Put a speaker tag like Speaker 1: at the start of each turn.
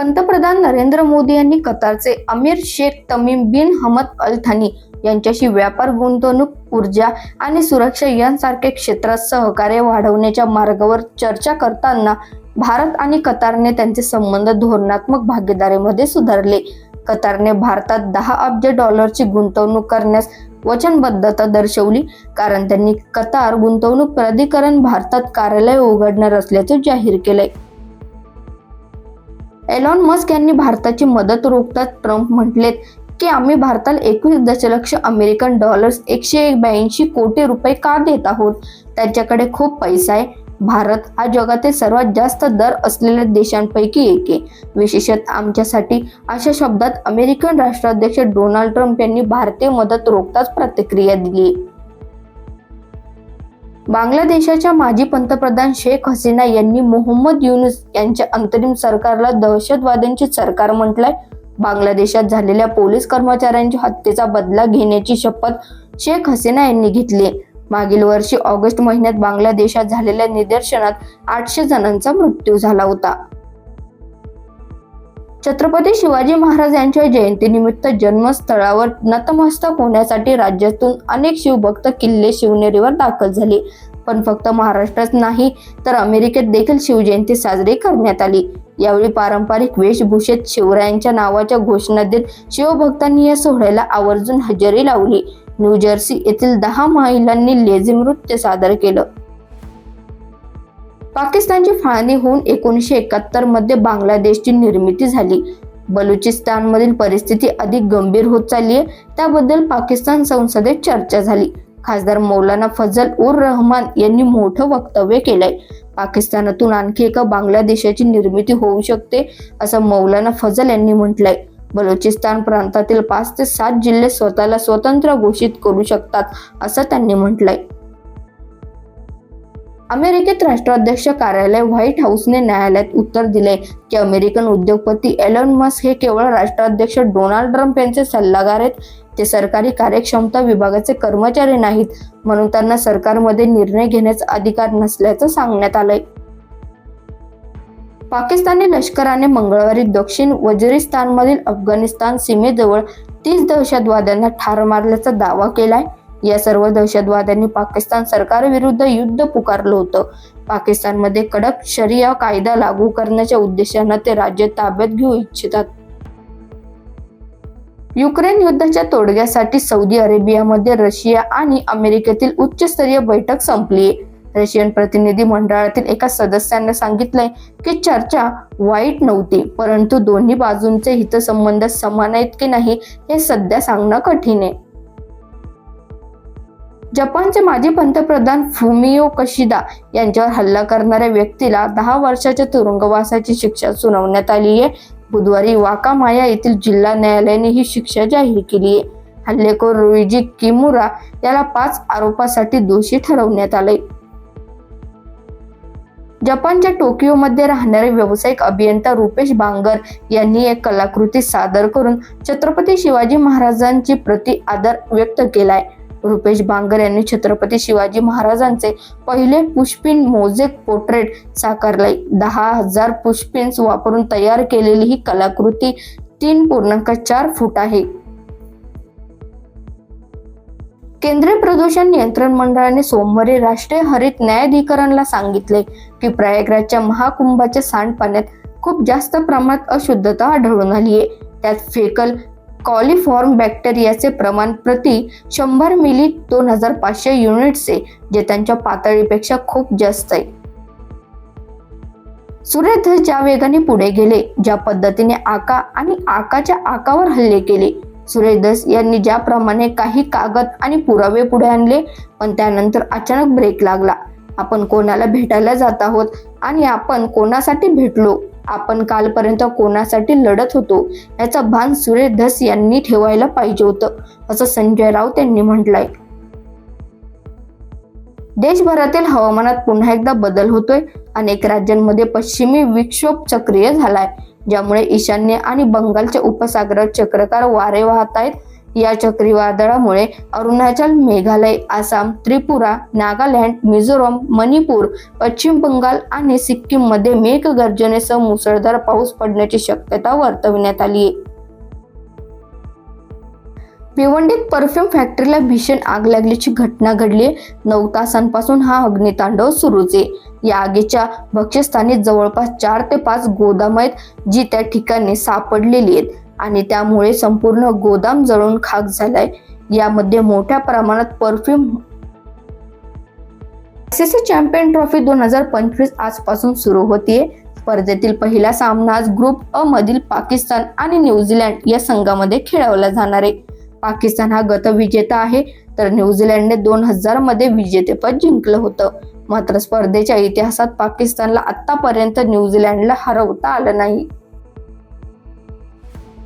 Speaker 1: पंतप्रधान नरेंद्र मोदी यांनी कतारचे अमीर शेख तमीम बिन हमद अल थानी यांच्याशी व्यापार गुंतवणूक ऊर्जा आणि सुरक्षा यांसारख्या क्षेत्रात सहकार्य वाढवण्याच्या मार्गावर चर्चा करताना भारत आणि कतारने त्यांचे संबंध धोरणात्मक भागीदारीमध्ये सुधारले. कतारने भारतात दहा अब्ज डॉलरची गुंतवणूक करण्यास वचनबद्धता दर्शवली कारण त्यांनी कतार गुंतवणूक प्राधिकरण भारतात कार्यालय उघडणार असल्याचे जाहीर केले. एलॉन मस्क यांनी भारताची मदत रोखतात ट्रम्प म्हटलेत की आम्ही भारताला एकवीस दशलक्ष अमेरिकन डॉलर्स एकशे एक ब्याऐंशी कोटी रुपये का देत आहोत? त्यांच्याकडे खूप पैसा आहे. भारत हा जगातील सर्वात जास्त दर असलेल्या देशांपैकी एक आहे. विशेषत आमच्यासाठी अशा शब्दात अमेरिकन राष्ट्राध्यक्ष डोनाल्ड ट्रम्प यांनी भारतीय मदत रोखताच प्रतिक्रिया दिली बांगलादेशाच्या माजी पंतप्रधान शेख हसीना यांनी मोहम्मद युनुस यांच्या अंतरिम सरकारला दहशतवाद्यांचे सरकार म्हटलंय. बांगलादेशात झालेल्या पोलीस कर्मचाऱ्यांच्या हत्येचा बदला घेण्याची शपथ शेख हसीना यांनी घेतली मागील वर्षी ऑगस्ट महिन्यात बांगलादेशात झालेल्या निदर्शनात आठशे जणांचा मृत्यू झाला होता. छत्रपती शिवाजी महाराज यांच्या जयंतीनिमित्त जन्मस्थळावर नतमस्तक होण्यासाठी राज्यातून अनेक शिवभक्त किल्ले शिवनेरीवर दाखल झाले. पण फक्त महाराष्ट्रात नाही तर अमेरिकेत देखील शिवजयंती साजरी करण्यात आली. यावेळी पारंपरिक वेशभूषेत शिवरायांच्या नावाच्या घोषणा देत शिवभक्तांनी या सोहळ्याला आवर्जून हजेरी लावली. न्यूजर्सी येथील दहा महिलांनी लेझिम नृत्य सादर केलं. पाकिस्तानची फाळणी होऊन एकोणीसशे एकाहत्तरमध्ये बांगलादेशची निर्मिती झाली. बलुचिस्तानमधील परिस्थिती अधिक गंभीर होत चालली आहे. त्याबद्दल पाकिस्तान संसदेत चर्चा झाली. खासदार मौलाना फजल उर रहमान यांनी मोठं वक्तव्य केलंय. पाकिस्तानातून आणखी एका बांगलादेशाची निर्मिती होऊ शकते असं मौलाना फजल यांनी म्हटलंय. बलुचिस्तान प्रांतातील पाच ते सात जिल्हे स्वतःला स्वतंत्र घोषित करू शकतात असं त्यांनी म्हटलंय. अमेरिकेत राष्ट्राध्यक्ष कार्यालय व्हाईट हाऊसने न्यायालयात उत्तर दिले की अमेरिकन उद्योगपती एलन मस्क हे केवळ राष्ट्राध्यक्ष डोनाल्ड ट्रम्प यांचे सल्लागार आहेत. ते सरकारी कार्यक्षमता विभागाचे कर्मचारी नाहीत म्हणून त्यांना सरकारमध्ये निर्णय घेण्याचा अधिकार नसल्याचं सांगण्यात आलंय. पाकिस्तानी लष्कराने मंगळवारी दक्षिण वजिरिस्तानमधील अफगाणिस्तान सीमेजवळ तीस दहशतवाद्यांना ठार मारल्याचा दावा केलाय. या सर्व दहशतवाद्यांनी पाकिस्तान सरकारविरुद्ध युद्ध पुकारलं होतं. पाकिस्तानमध्ये कडक शरिया कायदा लागू करण्याच्या उद्देशानं ते राज्य ताब्यात घेऊ इच्छितात. युक्रेन युद्धाच्या तोडग्यासाठी सौदी अरेबियामध्ये रशिया आणि अमेरिकेतील उच्चस्तरीय बैठक संपली. रशियन प्रतिनिधी मंडळातील एका सदस्याने सांगितलंय की चर्चा वाईट नव्हती परंतु दोन्ही बाजूंचे हितसंबंध समान आहेत की नाही हे सध्या सांगणं कठीण आहे. जपानचे माजी पंतप्रधान फुमिओ कशिदा यांच्यावर हल्ला करणाऱ्या व्यक्तीला दहा वर्षाच्या तुरुंगवासाची शिक्षा सुनावण्यात आली आहे. बुधवारी वाकामाया येथील जिल्हा न्यायालयाने ही शिक्षा जाहीर केली आहे. हल्लेखोर रुईजी किमुरा याला पाच आरोपासाठी दोषी ठरवण्यात आले जपानच्या टोकियोमध्ये राहणारे व्यावसायिक अभियंता रुपेश बांगर यांनी एक कलाकृती सादर करून छत्रपती शिवाजी महाराजांची प्रति आदर व्यक्त केलाय. रुपेश बांगर यांनी छत्रपती शिवाजी महाराजांचे पहिले पुष्पिन मोजेक पोर्ट्रेट साकारले. दहा हजार पुष्पिन्स वापरून तयार केलेली ही कलाकृती तीन पूर्णांक चार फूट आहे. केंद्रीय प्रदूषण नियंत्रण मंडळाने सोमवारी राष्ट्रीय हरित न्यायाधिकरणला सांगितले की प्रयागराजच्या महाकुंभाच्या सांडपाण्यात खूप जास्त प्रमाणात अशुद्धता आढळून आली आहे त्यात फेकल कॉलिफॉर्म बॅक्टेरियाचे प्रमाण प्रति शंभर मिली दोन हजार पाचशे युनिट्स आहे जे त्यांच्या पातळीपेक्षा खूप जास्त आहे. सूर्यध्वज ज्या वेगाने पुढे गेले ज्या पद्धतीने आका आणि आकाच्या आकावर हल्ले केले सूर्यदस यांनी ज्याप्रमाणे काही कागद आणि पुरावे पुढे आणले पण त्यानंतर अचानक ब्रेक लागला. आपण कोणाला भेटायला जात आहोत आणि आपण कोणासाठी भेटलो? आपण कालपर्यंत कोणासाठी लढत होतो याचा भान सुरेश धस यांनी ठेवायला पाहिजे होतं असं संजय राऊत यांनी म्हटलंय. देशभरातील हवामानात पुन्हा एकदा बदल होतोय अनेक राज्यांमध्ये पश्चिमी विक्षोभ सक्रिय झालाय ज्यामुळे ईशान्य आणि बंगालच्या उपसागरात चक्रकार वारे वाहत आहेत या चक्रीवादळामुळे अरुणाचल मेघालय आसाम त्रिपुरा नागालँड मिझोरम मणिपूर पश्चिम बंगाल आणि सिक्कीममध्ये मेघगर्जनेसह मुसळधार पाऊस पडण्याची शक्यता वर्तवण्यात आली आहे भिवंडीत परफ्यूम फॅक्टरीला भीषण आग लागल्याची घटना घडली नऊ तासांपासून हा अग्नितांडव सुरूच आहे या आगीच्या भक्ष्यस्थानी जवळपास चार ते पाच गोदाम आहेत जी त्या ठिकाणी सापडलेली आहेत. आणि त्यामुळे संपूर्ण गोदाम जळून खाक झालाय. यामध्ये मोठ्या प्रमाणात परफ्यूम आयसीसी चॅम्पियन ट्रॉफी दोन हजार पंचवीस आजपासून सुरू होतीये. स्पर्धेतील पहिला सामना आज ग्रुप अ मधील पाकिस्तान आणि न्यूझीलंड या संघामध्ये खेळवला जाणार आहे. पाकिस्तान हा गतविजेता आहे तर न्यूझीलंडने दोन हजारमध्ये विजेतेपद जिंकलं होतं. मात्र स्पर्धेच्या इतिहासात पाकिस्तानला आतापर्यंत न्यूझीलंडला हरवता आलं नाही.